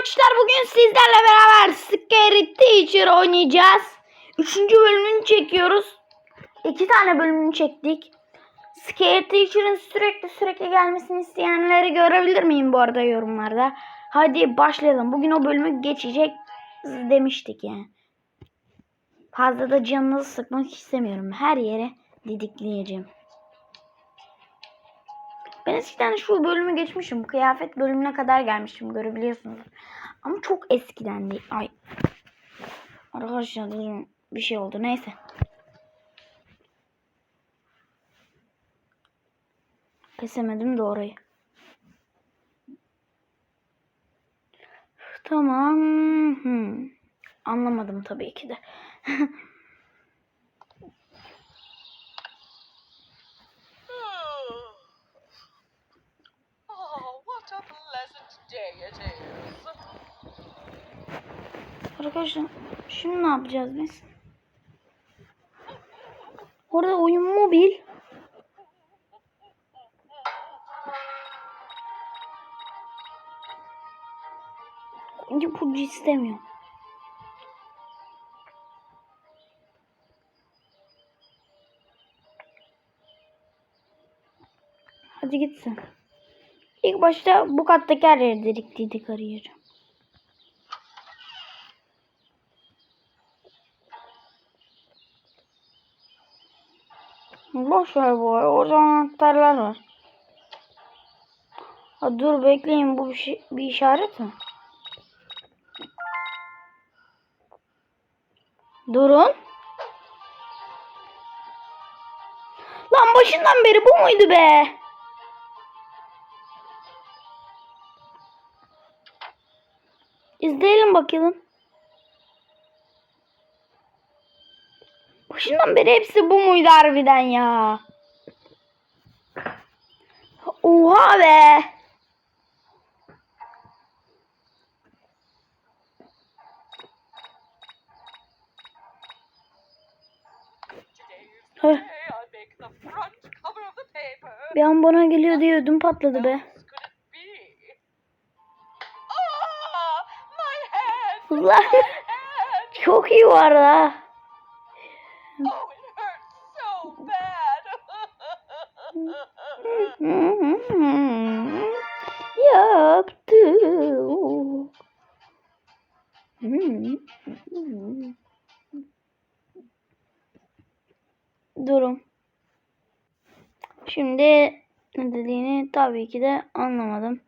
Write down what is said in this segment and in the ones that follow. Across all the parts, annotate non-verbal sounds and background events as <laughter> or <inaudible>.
arkadaşlar bugün sizlerle beraber Scary Teacher oynayacağız. Üçüncü bölümünü çekiyoruz. İki tane bölümünü çektik. Scary Teacher'ın sürekli sürekli gelmesini isteyenleri görebilir miyim bu arada yorumlarda? Hadi başlayalım. Bugün o bölümü geçecek demiştik yani. Fazla da canınızı sıkmak istemiyorum. Her yere didikleyeceğim. Ben eskiden şu bölümü geçmişim. Kıyafet bölümüne kadar gelmişim. Görebiliyorsunuz. Ama çok eskiden değil. Ay. Arkadaşlar durun. Bir şey oldu. Neyse. Kesemedim de orayı. Tamam. Hmm. Anlamadım tabii ki de. <laughs> Arkadaşlar şimdi ne yapacağız biz? Orada oyun mobil. İpucu istemiyor. Hadi gitsin. İlk başta bu kattaki her yeri dedik dedik Boş ver bu ara. Orada anahtarlar var. Ha, dur bekleyin bu bir, şey, bir işaret mi? Durun. Lan başından beri bu muydu be? İzleyelim bakalım. Başından beri hepsi bu muydu harbiden ya? Oha be. Bir an bana geliyor diye ödüm patladı be. Ah, hand! <laughs> çok iyi var ha. <laughs> Oh, it hurts so bad. Yaptı. Durun. Şimdi ne dediğini tabii ki de anlamadım.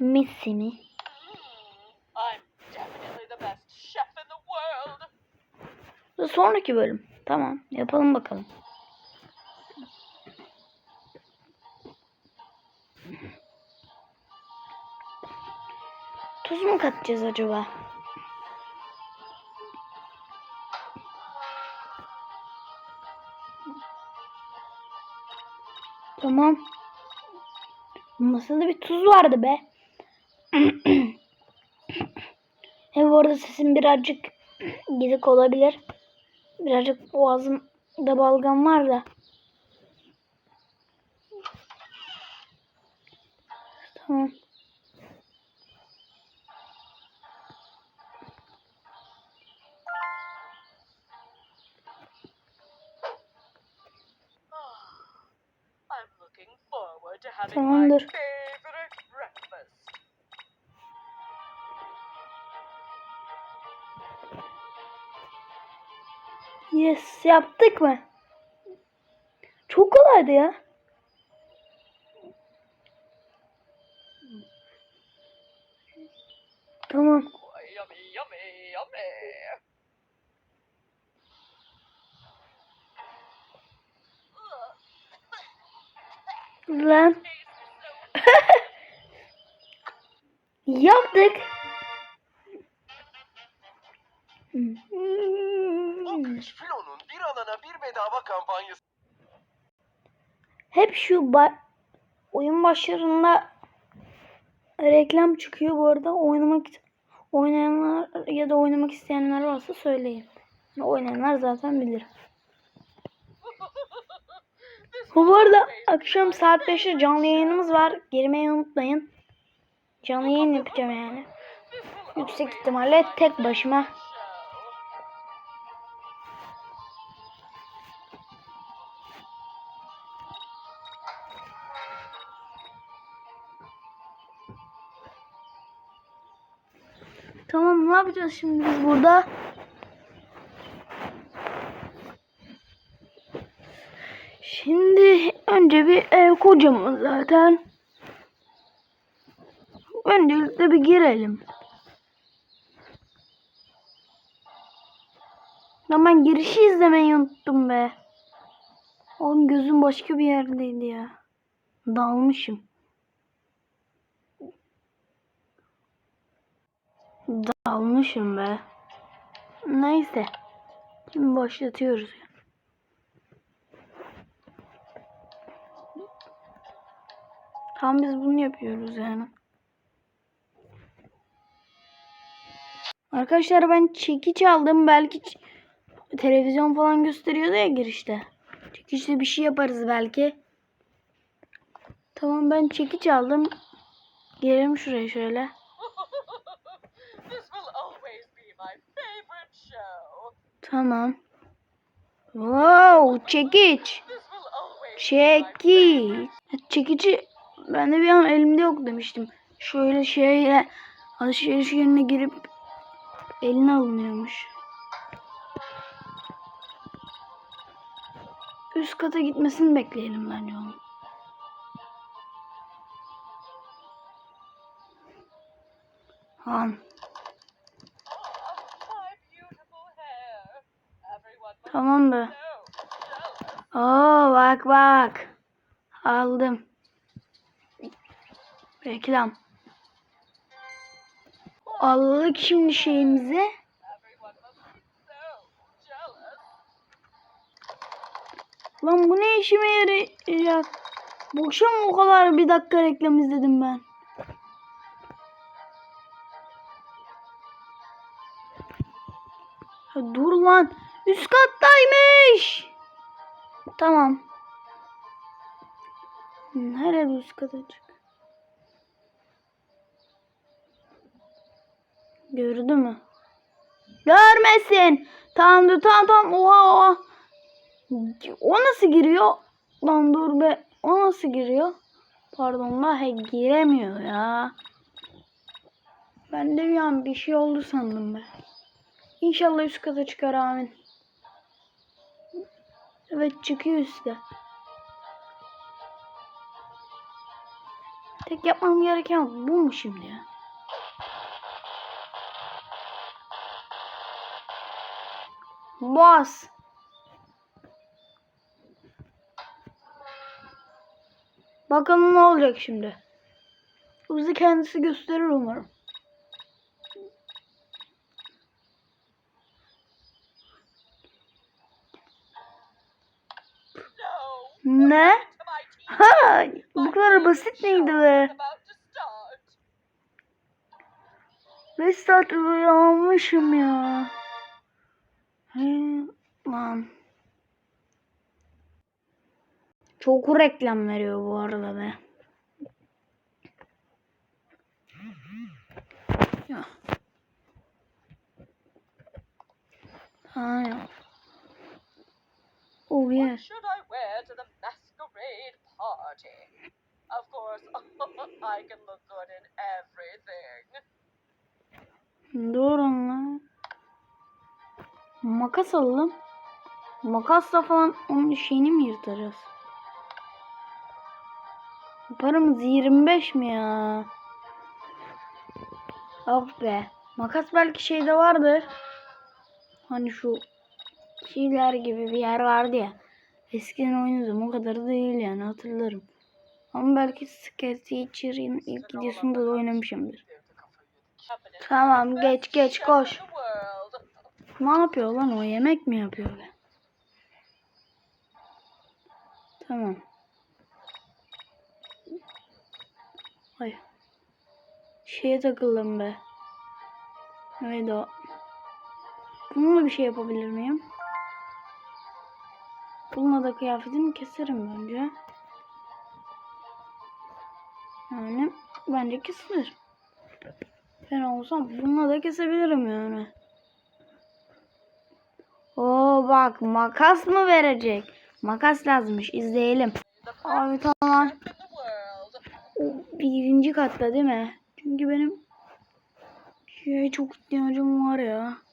Missy mi? Sonraki bölüm. Tamam. Yapalım bakalım. Tuz mu katacağız acaba? Tamam. Masada bir tuz vardı be. <clears throat> Hem orada sesim birazcık gidik olabilir. Birazcık boğazımda balgam var da. Tamam. Having Tamamdır. Yes yaptık mı? Çok kolaydı ya. Tamam. Lan. <laughs> Yaptık. Alana bir bedava kampanyası. Hep şu ba- oyun başlarında reklam çıkıyor bu arada. Oynamak oynayanlar ya da oynamak isteyenler varsa söyleyin. Oynayanlar zaten bilir. Bu arada akşam saat 5'te canlı yayınımız var. Girmeyi unutmayın. Canlı yayın yapacağım yani. Yüksek ihtimalle tek başıma. Yapacağız şimdi biz burada? Şimdi önce bir ev kocaman zaten. Öncelikle bir girelim. Lan ben girişi izlemeyi unuttum be. Oğlum gözüm başka bir yerdeydi ya. Dalmışım. Dalmışım be. Neyse. Şimdi başlatıyoruz. Tam biz bunu yapıyoruz yani. Arkadaşlar ben çekiç aldım. Belki televizyon falan gösteriyordu ya girişte. Çekiçle bir şey yaparız belki. Tamam ben çekiç aldım. Gelelim şuraya şöyle. Tamam. Wow çekiç. Çekiç. Çekici ben de bir an elimde yok demiştim. Şöyle şeyle alışveriş yerine girip eline alınıyormuş. Üst kata gitmesini bekleyelim bence onun. Han. Tamam. Jealous. Oo bak bak. Aldım. Reklam. Aldık şimdi şeyimizi. Lan bu ne işime yarayacak? Boşa mı o kadar bir dakika reklam izledim ben? Ha, dur lan. Üst kattaymış. Tamam. Nerede üst kata çık? Gördü mü? Görmesin. Tamam dur tamam tamam. Oha oha. O nasıl giriyor? Lan dur be. O nasıl giriyor? Pardon la he giremiyor ya. Ben de bir an bir şey oldu sandım be. İnşallah üst kata çıkar amin. Evet çıkıyor üstte. Tek yapmam gereken bu mu şimdi ya? Bas. Bakalım ne olacak şimdi. Bizi kendisi gösterir umarım. No. Ne? Ha, bu kadar basit miydi be? About to start. 5 saat uyanmışım ya. He, lan. Çok reklam veriyor bu arada be. Ya. Ya. Oh yeah. Party? Of course, <laughs> I can look good in everything. Doğru lan. Makas alalım. Makasla falan onun şeyini mi yırtacağız? Paramız 25 mi ya? Ah be. Makas belki şeyde vardır. Hani şu şeyler gibi bir yer vardı ya. Eskiden oynadım o kadar da değil yani hatırlarım. Ama belki Skate Teacher'ın ilk videosunda da oynamışımdır. Tamam geç geç koş. Ne yapıyor lan o? Yemek mi yapıyor be? Tamam. Ay. Şeye takıldım be. Neydi o? Bununla bir şey yapabilir miyim? Da kıyafetini keserim bence. Yani bence kesilir. Ben olsam bununla da kesebilirim yani. Oo bak makas mı verecek? Makas lazımmış. izleyelim. Abi tamam. birinci katta değil mi? Çünkü benim şeye çok ihtiyacım var ya.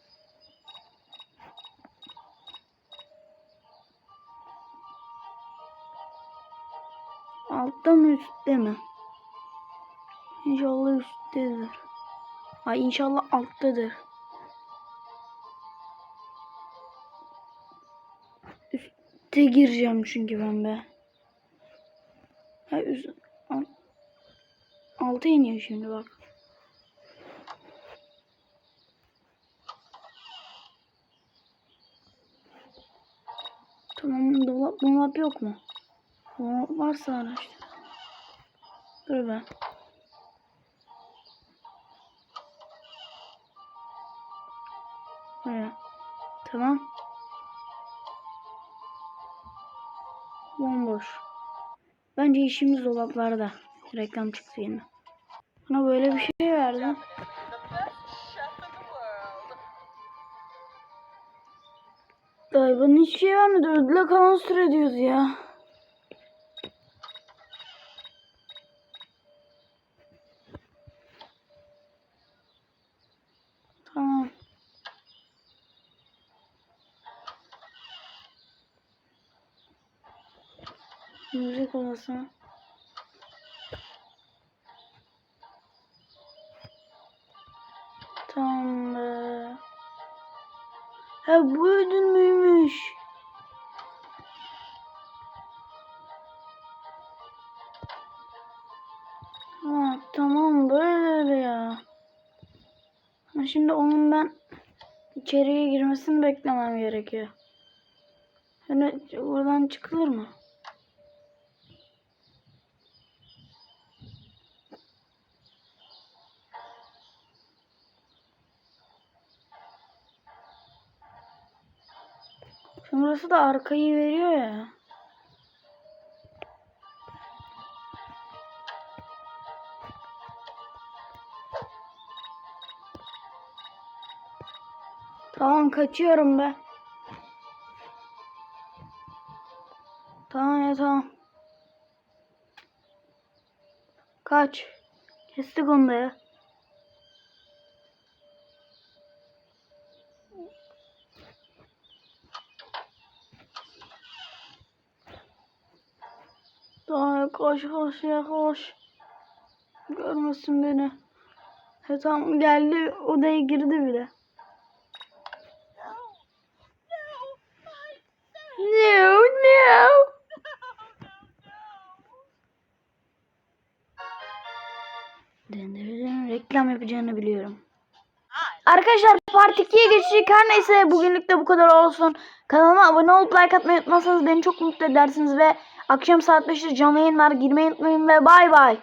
Altta mı üstte mi? İnşallah üsttedir. Ay inşallah alttadır. Üste gireceğim çünkü ben be. Ha üst, alt, alta iniyor şimdi bak. Tamam dolap dolap yok mu? Dolap varsa araştır. Dur be. Böyle. Tamam. Bomboş. Bence işimiz dolaplarda. Reklam çıktı yine. Bana böyle bir şey verdi. The best chef in the world. Dayı bana hiçbir şey vermedi. Ödüle kalan süre diyoruz ya. Tamam. Odası. Tamam be. Ha bu ödül müymüş? Ha tamam böyle ya. Ha, şimdi onun ben içeriye girmesini beklemem gerekiyor. Hani buradan çıkılır mı? Burası da arkayı veriyor ya. Tamam kaçıyorum be. Tamam ya tamam. Kaç. Kestik onu da ya. Koş koş ya. Görmesin beni. He tamam geldi odaya girdi bile. No no. Dendirilen reklam yapacağını biliyorum. Arkadaşlar Part 2'ye geçecek. Her neyse bugünlük de bu kadar olsun. Kanalıma abone olup like atmayı unutmazsanız beni çok mutlu edersiniz ve akşam saat 5'te canlı yayın var. Girmeyi unutmayın ve bay bay.